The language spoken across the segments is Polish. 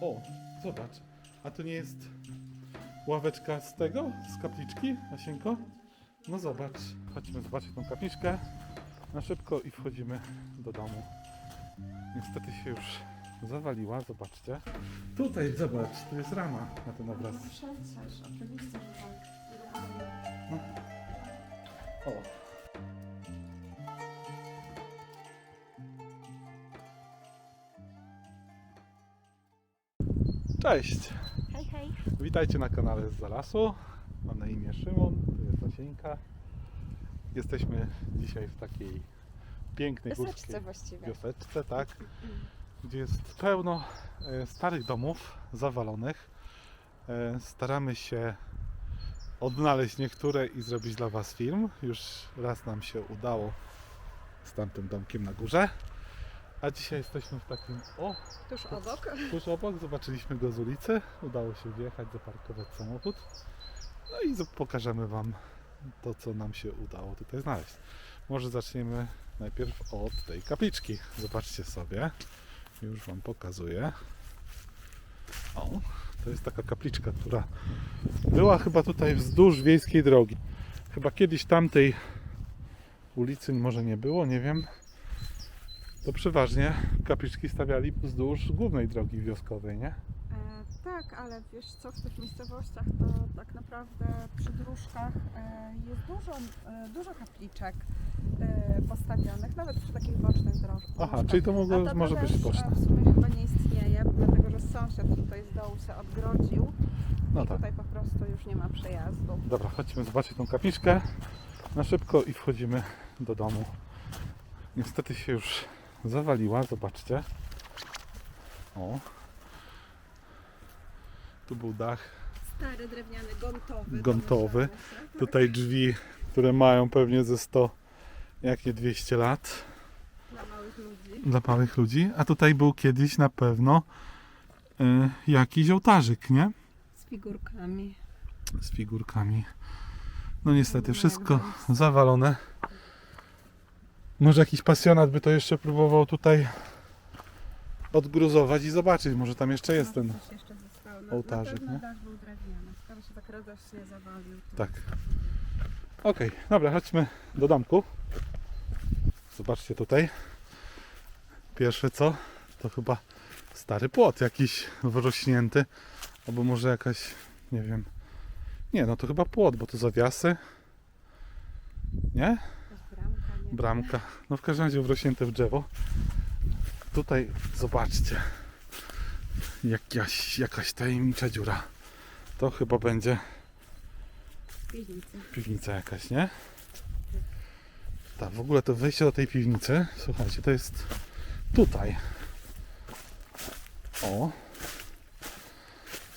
O, zobacz. A to nie jest ławeczka z tego? Z kapliczki, Asienko? No zobacz. Chodźmy zobaczyć tą kapliczkę na szybko i wchodzimy do domu. Niestety się już zawaliła, zobaczcie. Tutaj, zobacz, tu jest rama na ten obraz. Przecież, oczywiście, że tak. O. Cześć! Hej, hej. Witajcie na kanale z Zalasu. Mam na imię Szymon, to jest Asieńka. Jesteśmy dzisiaj w takiej pięknej Wyseczce górskiej właściwie. wioseczce, tak? Gdzie jest pełno e, starych domów zawalonych. E, Staramy się odnaleźć niektóre i zrobić dla Was film. Już raz nam się udało z tamtym domkiem na górze. A dzisiaj jesteśmy w takim. O, Tuż obok. tuż obok, zobaczyliśmy go z ulicy. Udało się wjechać, zaparkować samochód. No i pokażemy Wam to, co nam się udało tutaj znaleźć. Może zaczniemy najpierw od tej kapliczki. Zobaczcie sobie. Już Wam pokazuję. O, to jest taka kapliczka, która była chyba tutaj wzdłuż wiejskiej drogi. Chyba kiedyś tamtej ulicy może nie było, nie wiem. To przeważnie kapliczki stawiali wzdłuż głównej drogi wioskowej, nie? E, tak, ale wiesz co, w tych miejscowościach to tak naprawdę przy dróżkach e, jest dużo, e, dużo kapliczek postawionych, nawet przy takich bocznych drożkach. Aha, czyli to mogło, to może być boczne. w sumie chyba nie istnieje, dlatego że sąsiad tutaj z dołu się odgrodził No i tak. tutaj po prostu już nie ma przejazdu. Dobra, chodźmy zobaczyć tą kapliczkę na szybko i wchodzimy do domu. Niestety się już zawaliła, zobaczcie. O. Tu był dach, Stary drewniany, gontowy. Gontowy. tutaj drzwi, które mają pewnie ze 100, jak nie 200 lat Dla małych ludzi. dla małych ludzi. A tutaj był kiedyś na pewno y, jakiś ołtarzyk, nie? Z figurkami. z figurkami. No niestety, wszystko zawalone. Może jakiś pasjonat by to jeszcze próbował tutaj odgruzować i zobaczyć, może tam jeszcze jest ten. No, coś jeszcze zostało. Na- ołtarzyk, Na pewno nie? dach był drewniany, skoro się tak zawalił. to- Tak. Okej, dobra, chodźmy do domku. Zobaczcie tutaj. Pierwsze co? To chyba stary płot jakiś wrośnięty. Albo może jakaś, nie wiem. Nie, no to chyba płot, bo to zawiasy. Nie? Bramka. No w każdym razie wrośnięte w drzewo. Tutaj zobaczcie. Jakaś, jakaś tajemnicza dziura. To chyba będzie Piwnicy. piwnica jakaś, nie? Tak, w ogóle to wejście do tej piwnicy, słuchajcie, to jest tutaj. O.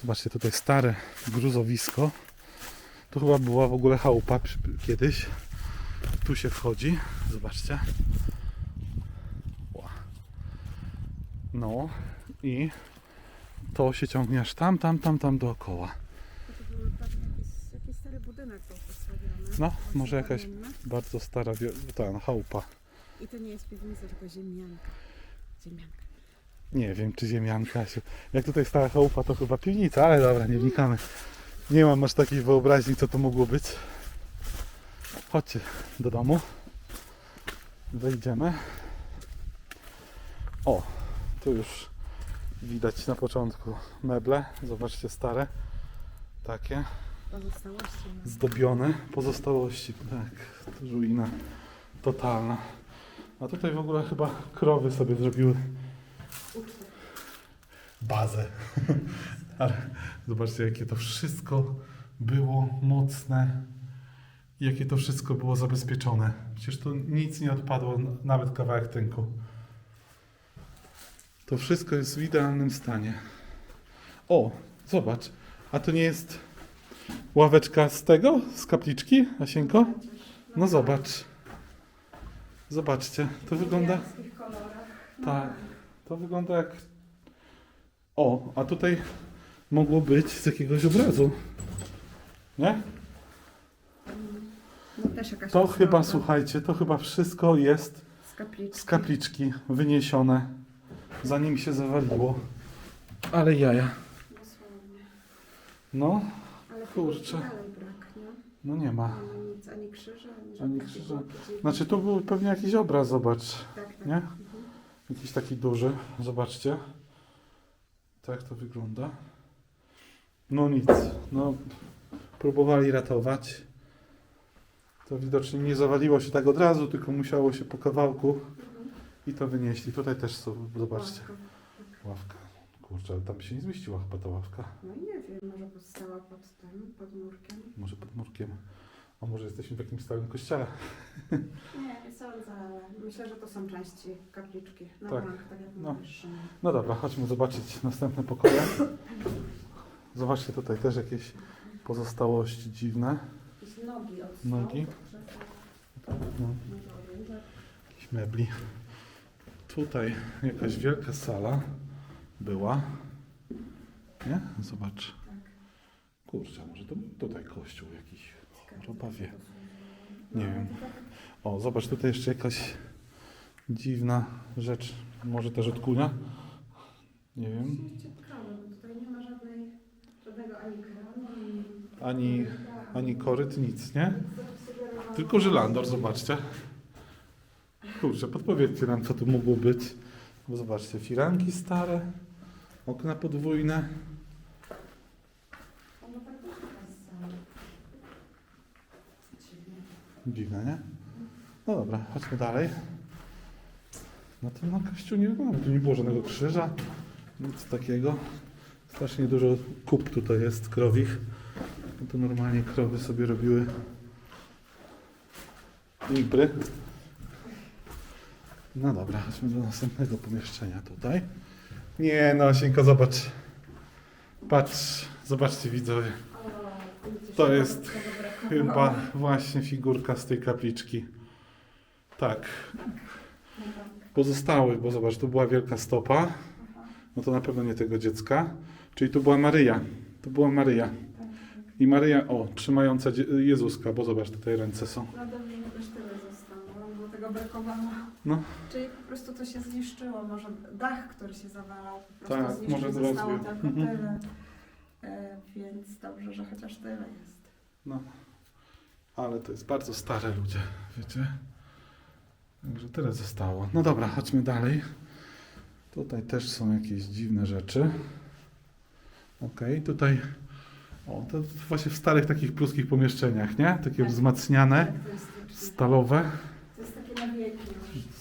Zobaczcie, tutaj stare gruzowisko. Tu chyba była w ogóle chałupa kiedyś. Tu się wchodzi. Zobaczcie. No i to się ciągnie aż tam, tam, tam, tam dookoła. To był jakiś, jakiś stary budynek był postawiony. No, może jakaś-. Bardzo stara wio- ta chałupa. I to nie jest piwnica, tylko ziemianka. Ziemianka. Nie wiem, czy ziemianka. Jak tutaj stała chałupa, to chyba piwnica, ale dobra, nie wnikamy. Nie mam aż takiej wyobraźni, co to mogło być. Chodźcie do domu. Wejdziemy. O, tu już widać na początku meble. Zobaczcie, stare. Takie. Pozostałości. Zdobione. Pozostałości. Tak, ruina totalna. A tutaj w ogóle chyba krowy sobie zrobiły bazę. Ale zobaczcie, jakie to wszystko było mocne. I Jakie to wszystko było zabezpieczone. Przecież tu nic nie odpadło, nawet kawałek tynku. To wszystko jest w idealnym stanie. O, zobacz. A to nie jest ławeczka z tego? Z kapliczki, Asienko? No zobacz. Zobaczcie, to wygląda... Tak, to wygląda jak. O, a tutaj mogło być z jakiegoś obrazu. Nie? Też jakaś To chyba, słuchajcie, to chyba wszystko jest Z kapliczki. z kapliczki wyniesione, zanim się zawaliło. Ale jaja. Dosłownie. No, Ale Kurczę. dalej brak, nie? no nie ma. Nie ma nic, ani krzyża, ani żadnych krzyża. Znaczy tu był pewnie jakiś obraz, zobacz. Tak, tak. nie? Mhm. Jakiś taki duży, zobaczcie. Tak to wygląda. No nic, no próbowali ratować. To widocznie nie zawaliło się tak od razu, tylko musiało się po kawałku i to wynieśli. Tutaj też są, zobaczcie, Ławka. Kurczę, ale tam się nie zmieściła chyba ta ławka. No i nie wiem, może powstała pod tym, pod murkiem. Może pod murkiem. A może jesteśmy w jakimś stałym kościele. Nie, nie sądzę, ale myślę, że to są części kapliczki. Na Tak. bank, tak jak No. mówisz. No dobra, chodźmy zobaczyć następne pokoje. Zobaczcie tutaj też jakieś pozostałości dziwne. Nogi od Nogi. No. może łóżek. jakichś mebli. Tutaj jakaś wielka sala była. Nie? Zobacz. Tak. Kurczę, może to był tutaj kościół jakiś. To służy. Nie No, wiem. tak O, zobacz, tutaj jeszcze jakaś dziwna rzecz. Może też od kunia? Nie wiem. Ciekawe, bo tutaj nie ma żadnej, żadnego ani kranu, ani... Ani, ani koryt, nic, nie? Tylko żylandor, zobaczcie. Kurczę, podpowiedzcie nam, co tu mogło być. Bo zobaczcie, firanki stare, okna podwójne. Dziwne, nie? No dobra, chodźmy dalej. No to na kościół nie wygląda. Tu nie było żadnego krzyża, nic takiego. Strasznie dużo kup tutaj jest, krowich. No to normalnie krowy sobie robiły impry. No dobra, chodźmy do następnego pomieszczenia tutaj. Nie no, Sieńko, zobacz. Patrz, zobaczcie widzowie. To jest. Chyba właśnie figurka z tej kapliczki. Tak. Pozostały, bo zobacz, tu była wielka stopa. No to na pewno nie tego dziecka. Czyli tu była Maryja. To była Maryja. I Maryja, o, trzymająca Jezuska, bo zobacz, tutaj ręce są. No do mnie też tyle zostało, bo tego brakowało. No. Czyli po prostu to się zniszczyło, może dach, który się zawalał, po prostu Tak, zniszczył, może zostało tylko Mhm. tyle. E, więc dobrze, że chociaż tyle jest. No. Ale to jest bardzo stare ludzie, wiecie? Także tyle zostało. No dobra, chodźmy dalej. Tutaj też są jakieś dziwne rzeczy. Okej, tutaj... O, to właśnie w starych takich pruskich pomieszczeniach, nie? Takie Tak. wzmacniane, Tak, stalowe. To jest takie na wieki.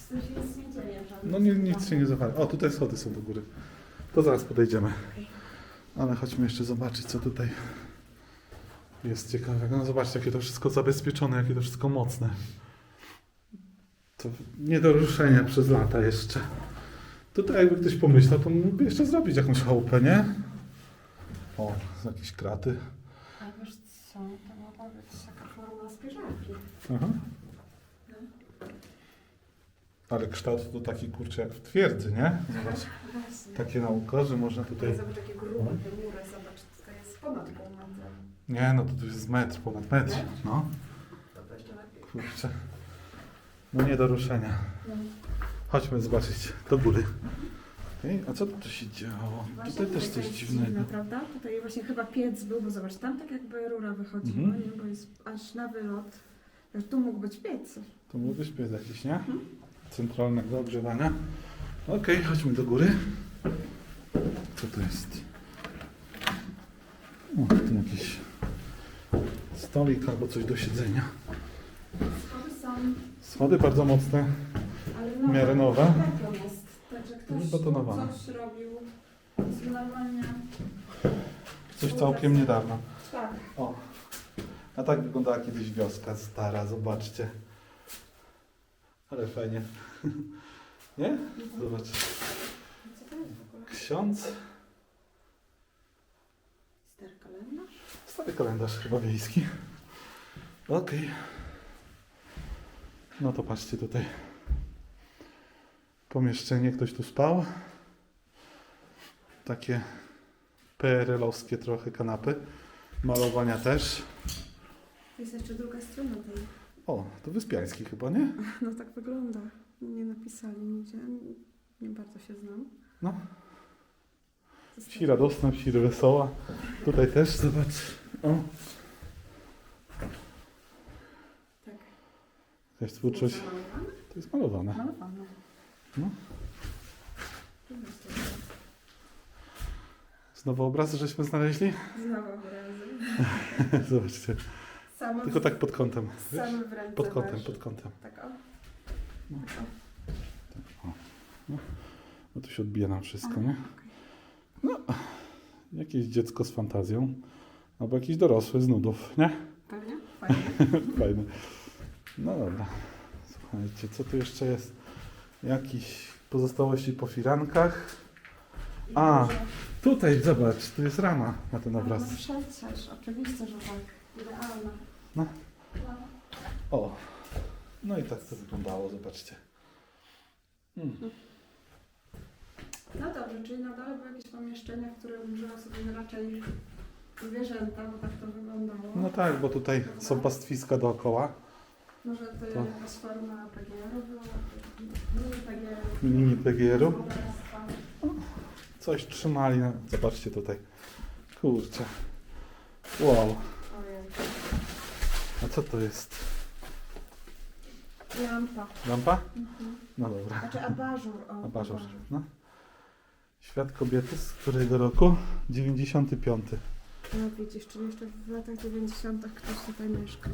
To nic nie dzieje. No nie, nic się nie zawali. O, tutaj schody są do góry. To zaraz podejdziemy. Ale chodźmy jeszcze zobaczyć, co tutaj jest ciekawego. No zobaczcie, jakie to wszystko zabezpieczone, jakie to wszystko mocne. To nie do ruszenia przez lata jeszcze. Tutaj jakby ktoś pomyślał, to mógłby jeszcze zrobić jakąś chałupę, nie? O, jakieś kraty. A wiesz co, to mogła być taka forma spiżarki. Aha. Ale kształt to taki kurczę jak w twierdzy, nie? Zobacz, Właśnie. takie nauka, że można tutaj... Zobacz jakie grube te mury, zobacz, to jest ponad pół metra. Nie, no to tu jest metr, ponad metr. No, To to jeszcze lepiej. kurczę. No nie do ruszenia. No. Chodźmy zobaczyć do góry. Okej, a co tu się działo? Właśnie Tutaj też coś jest dziwnego. Dziwne, prawda? Tutaj właśnie chyba piec był, bo zobacz, tam tak jakby rura wychodziła, Mhm. nie? bo jest aż na wylot. Że Tu mógł być piec. To mógłby śpieć jakiś, nie? Mhm. Centralnego ogrzewania. Okej, chodźmy do góry. Co to jest? O, tu jakiś stolik albo coś do siedzenia. Schody są, Schody bardzo mocne. ale W miarę nowe. Także Zbetonowane. tu coś robił. Jest normalnie... Coś całkiem niedawno. Tak. O, a tak wyglądała kiedyś wioska stara, zobaczcie. Ale fajnie. Nie? Zobacz. Co to jest w ogóle? Ksiądz. Stary kalendarz? Stary kalendarz chyba wiejski. Okej. No to patrzcie tutaj. Pomieszczenie, ktoś tu spał. Takie PRL-owskie trochę kanapy. Malowania też. To jest jeszcze druga strona tej. O, to Wyspiański chyba, nie? No tak wygląda. Nie napisali nigdzie. Nie bardzo się znam. No. Wsi radosna, wsi wesoła. Tutaj też, zobacz. O, Tak. jakaś twórczość. To jest malowane. Malowane. No. Znowu obrazy żeśmy znaleźli? Znowu obrazy. Zobaczcie. Same, Tylko tak pod kątem. Wiesz? same w ręce Pod kątem, masz. pod kątem. Tak o. No. Tak o. No tu się odbija nam wszystko, nie? okej. Jakieś dziecko z fantazją. Albo jakiś dorosły z nudów, nie? Pewnie? Fajnie. Fajne. No dobra. Słuchajcie, co tu jeszcze jest? Jakieś pozostałości po firankach. A. Tutaj, zobacz, tu jest rama na ten obraz. No przecież, oczywiście, że tak. Idealna. No. No. O. No i tak to wyglądało, zobaczcie. Mm. No dobrze, czyli na dole były jakieś pomieszczenia, w którym żyło sobie raczej zwierzęta, bo tak to wyglądało. No tak, bo tutaj są pastwiska dookoła. Może to, jakaś forma PGR-u była, mini PGR. Mini PGR-u. Coś trzymali. Na... Zobaczcie tutaj. Kurczę. Wow. A co to jest? Lampa. Lampa? Mhm. No dobra. Znaczy abażur. O, Abażur. No. Świat kobiety z którego roku? 95. No widzisz, czyli jeszcze w latach 90. ktoś tutaj mieszkał.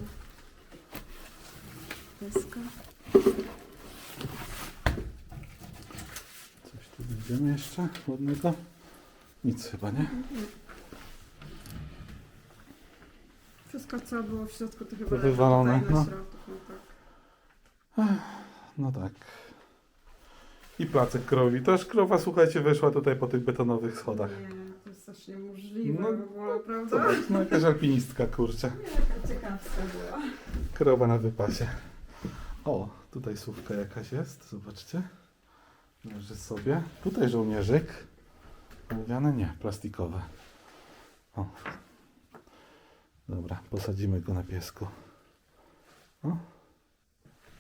Deska. Coś tu będziemy jeszcze ładnego? Nic chyba, nie? Wszystko co było w środku to chyba To leży wywalone, tutaj na no. środku, no tak. No tak. I placek krowi. Też krowa, słuchajcie, weszła tutaj po tych betonowych schodach. Nie, to jest coś niemożliwe No, w ogóle, prawda? Zobacz, no jakaś alpinistka, kurczę. Nie, jaka ciekawska była. Krowa na wypasie. O, tutaj słówka jakaś jest, zobaczcie. Leży sobie. Tutaj żołnierzyk. Ołowiane? Nie, plastikowe. O. Dobra, posadzimy go na piesku. O.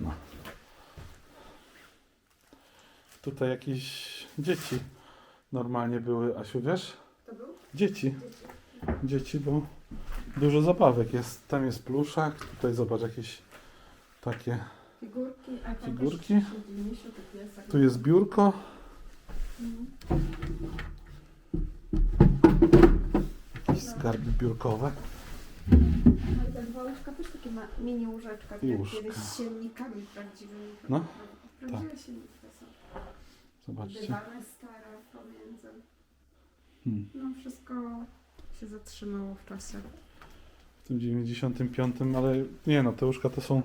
No. Tutaj jakieś dzieci normalnie były, Asiu, wiesz? To był? Dzieci. Dzieci. Dzieci, bo dużo zabawek jest. Tam jest pluszak, tutaj zobacz jakieś takie. Figurki, a tam Figurki. też misiu, to piesek. Tu jest biurko. Mhm. Jakieś skarby biurkowe. No i te dwa łóżka też takie ma, mini łóżeczka, I łóżka. kiedyś z siennikami prawdziwymi. No, Prawdziwe sienniki to są. Zobaczcie. Dywany stare pomiędzy. Hmm. No wszystko się zatrzymało w czasie. W tym 95, ale nie no, te łóżka to są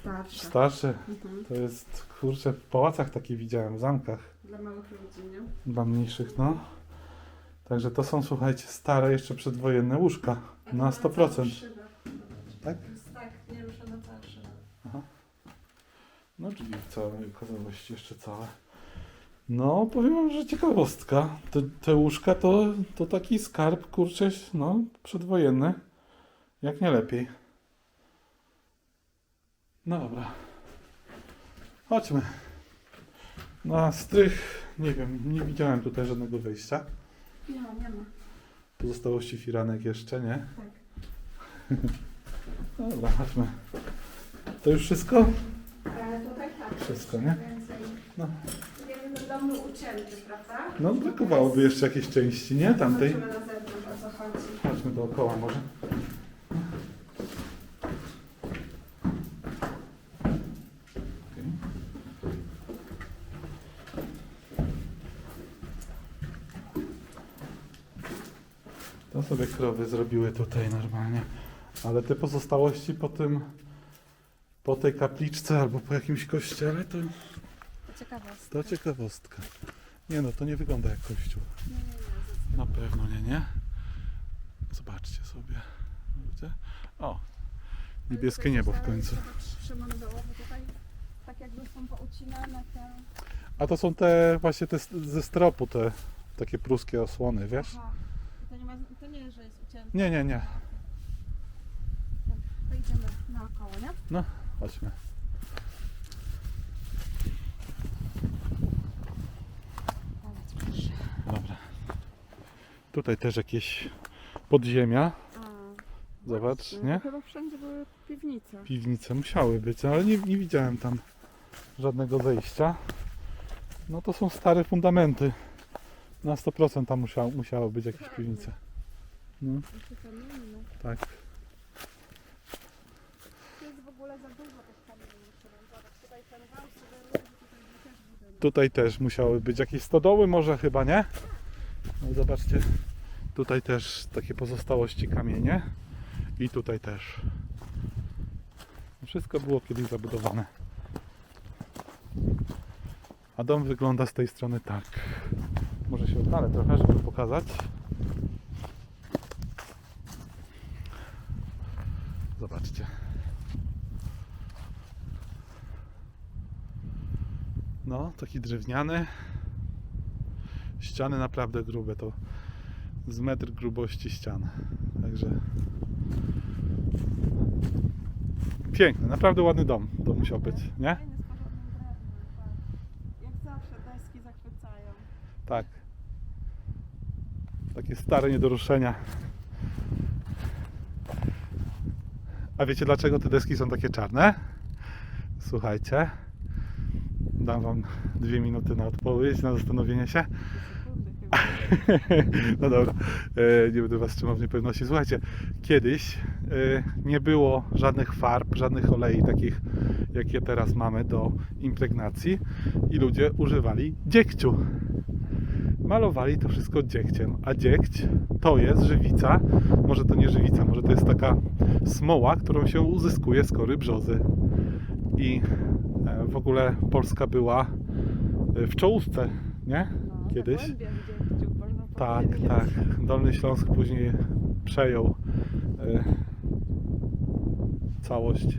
Starsze. starsze. Mhm. To jest, kurczę, w pałacach takie widziałem, w zamkach Dla małych ludzi, nie? dla mniejszych, no. Także to są, słuchajcie, stare, jeszcze przedwojenne łóżka. A Na to całą 100%. szybę. Tak? To jest tak, nie ruszona cała szyba. Aha. No drzwi w całej okazałości jeszcze całe. No, powiem wam, że ciekawostka. Te, te łóżka to, to taki skarb, kurczę, no, przedwojenny. Jak nie lepiej. No dobra. Chodźmy. Na strych, nie wiem, nie widziałem tutaj żadnego wejścia. Nie, nie ma. Pozostałości firanek jeszcze nie. Tak. Dobra, chodźmy. To już wszystko? E, tutaj tak. Wszystko, nie? Więcej. No. Jeden z domu ucięty, prawda? No, brakowałoby jeszcze jakiejś części, nie? Tamtej. Zobaczymy na zewnątrz, o co chodzi. Chodźmy dookoła może. To sobie krowy zrobiły tutaj normalnie. Ale te pozostałości po tym, po tej kapliczce albo po jakimś kościele, to, Ciekawostka. to ciekawostka. Nie no, to nie wygląda jak kościół. Nie, nie, nie. Na pewno nie, nie? Zobaczcie sobie. Widzicie? O, niebieskie niebo w końcu. Tutaj tak jakby są poucinane te... A to są te właśnie te s- ze stropu, te takie pruskie osłony, wiesz? Aha. To nie, ma, to nie, że jest ucięte. Nie, nie, nie. To idziemy naokoło, nie? Chodźmy. Dobra. Tutaj też jakieś podziemia. Zobacz, nie? Chyba wszędzie były piwnice. Piwnice musiały być, ale nie, nie widziałem tam żadnego wejścia. No to są stare fundamenty. Na 100% tam musiało, musiało być jakieś piwnice. No, tak. Jest w ogóle za dużo kamieni. Tutaj. Tutaj też musiały być jakieś stodoły, może chyba nie? No, zobaczcie, tutaj też takie pozostałości kamienie i tutaj też. Wszystko było kiedyś zabudowane. A dom wygląda z tej strony tak. Może się oddalę trochę, żeby pokazać. Zobaczcie. No, taki drewniany. Ściany naprawdę grube, to z metr grubości ścian. Także piękny, naprawdę ładny dom to musiał być, nie? Fajny, z porządnym drewnem, tak. Jak zawsze deski zachwycają. Tak. Takie stare nie do ruszenia. A wiecie dlaczego te deski są takie czarne? Słuchajcie. Dam wam dwie minuty na odpowiedź, na zastanowienie się. No dobra, e, nie będę Was trzymał w niepewności. Słuchajcie, kiedyś e, nie było żadnych farb, żadnych olei takich, jakie teraz mamy do impregnacji i ludzie używali dziegciu. Malowali to wszystko dziegciem, a dziegć to jest żywica, może to nie żywica, może to jest taka smoła, którą się uzyskuje z kory brzozy. I e, w ogóle Polska była e, w czołówce, nie? No, Kiedyś. Tak, tak. Dolny Śląsk później przejął e, całość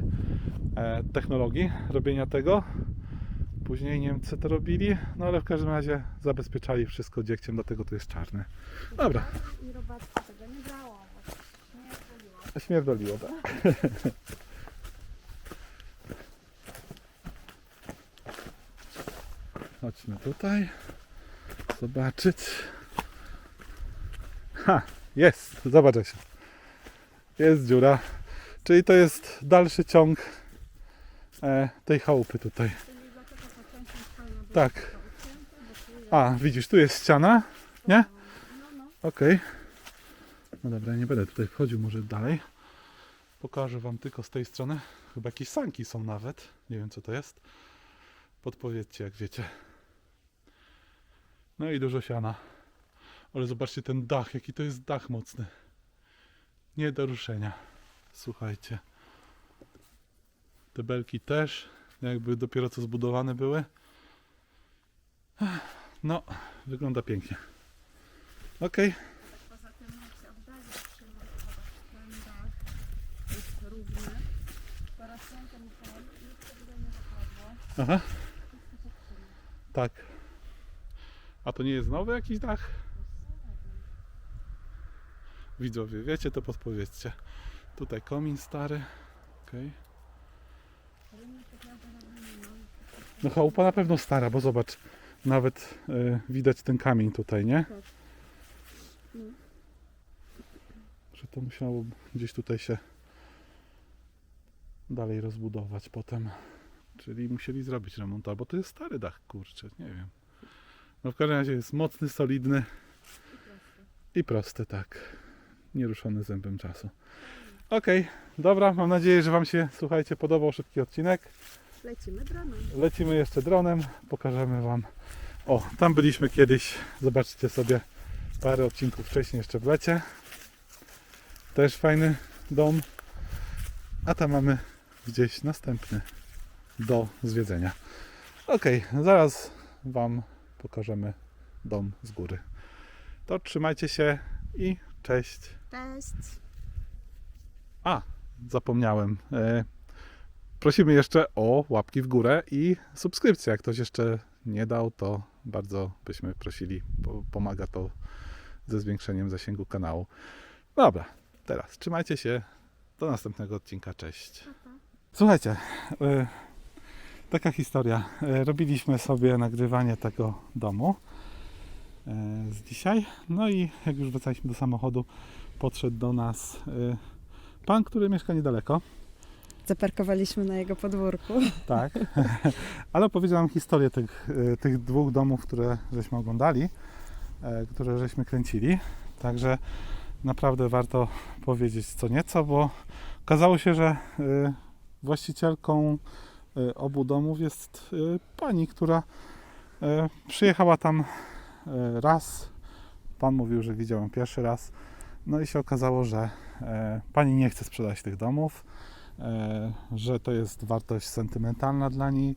e, technologii robienia tego. Później Niemcy to robili, no ale w każdym razie zabezpieczali wszystko dziegciem, dlatego to jest czarne. Dobra, I robaczka tego nie brało, bo nie śmierdoliło, tak? Chodźmy tutaj, zobaczyć. Ha, jest, zobaczcie się. Jest dziura, czyli to jest dalszy ciąg e, tej chałupy tutaj. Czyli dlatego ta część skalna była Tak. A, widzisz, tu jest ściana, nie? Okej. No dobra, nie będę tutaj wchodził może dalej. Pokażę Wam tylko z tej strony. Chyba jakieś sanki są nawet. Nie wiem co to jest. Podpowiedzcie jak wiecie. No i dużo siana. Ale zobaczcie ten dach, jaki to jest dach mocny. Nie do ruszenia. Słuchajcie. Te belki też, jakby dopiero co zbudowane były. No, wygląda pięknie. Okej. Poza tym jak się oddali ten dach jest równy. Teraz rękę mi tam, nic tego nie zapadło. Aha, tak. A to nie jest nowy jakiś dach? Widzowie, wiecie, to podpowiedzcie. Tutaj komin stary. Okej. Ma. No chałupa na pewno stara, bo zobacz, nawet y, widać ten kamień tutaj, nie? Tak. No. Że to musiało gdzieś tutaj się dalej rozbudować potem. Czyli musieli zrobić remont, albo to jest stary dach, kurczę, nie wiem. No w każdym razie jest mocny, solidny i prosty, tak. Nieruszony zębem czasu. Okej, dobra, mam nadzieję, że Wam się, słuchajcie, podobał szybki odcinek. Lecimy dronem. Lecimy jeszcze dronem, pokażemy Wam. O, tam byliśmy kiedyś, zobaczcie sobie parę odcinków wcześniej jeszcze w lecie. Też fajny dom. A tam mamy gdzieś następny do zwiedzenia. Ok, zaraz Wam pokażemy dom z góry. To trzymajcie się i cześć. Cześć. A, zapomniałem. Prosimy jeszcze o łapki w górę i subskrypcję. Jak ktoś jeszcze nie dał, to bardzo byśmy prosili. Bo pomaga to ze zwiększeniem zasięgu kanału. Dobra, teraz trzymajcie się. Do następnego odcinka. Cześć. Słuchajcie, e, taka historia. E, robiliśmy sobie nagrywanie tego domu. e, z dzisiaj. No i jak już wracaliśmy do samochodu, podszedł do nas pan, który mieszka niedaleko. Zaparkowaliśmy na jego podwórku. Tak. Ale opowiedział nam historię tych, e, tych dwóch domów, które żeśmy oglądali, e, które żeśmy kręcili. Także naprawdę warto powiedzieć co nieco, bo okazało się, że e, właścicielką obu domów jest pani, która przyjechała tam raz. Pan mówił, że widział ją pierwszy raz. No i się okazało, że pani nie chce sprzedać tych domów że to jest wartość sentymentalna dla niej.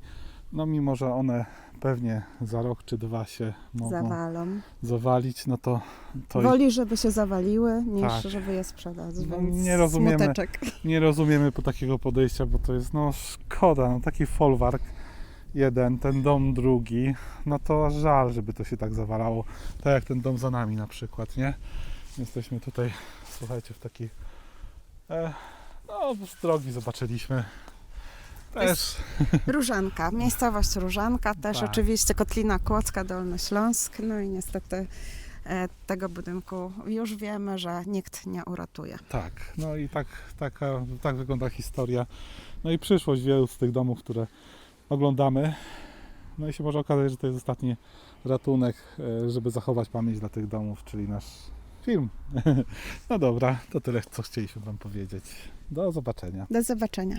No mimo, że one pewnie za rok czy dwa się mogą Zawalą. zawalić, no to, to Woli, żeby się zawaliły, niż Tak. żeby je sprzedać. No, nie rozumiemy. Smuteczek. nie rozumiemy po takiego podejścia, bo to jest no szkoda, no taki folwark jeden, ten dom drugi, no to żal, żeby to się tak zawalało, tak jak ten dom za nami na przykład, nie? Jesteśmy tutaj, słuchajcie, w takiej e, no z drogi zobaczyliśmy też Różanka, miejscowość Różanka, też Tak. oczywiście Kotlina Kłodzka, Dolny Śląsk. No i niestety e, tego budynku już wiemy, że nikt nie uratuje. Tak, no i tak, taka, tak wygląda historia. No i przyszłość wielu z tych domów, które oglądamy. No i się może okazać, że to jest ostatni ratunek, e, żeby zachować pamięć dla tych domów, czyli nasz film. No dobra, to tyle, co chcieliśmy Wam powiedzieć. Do zobaczenia. Do zobaczenia.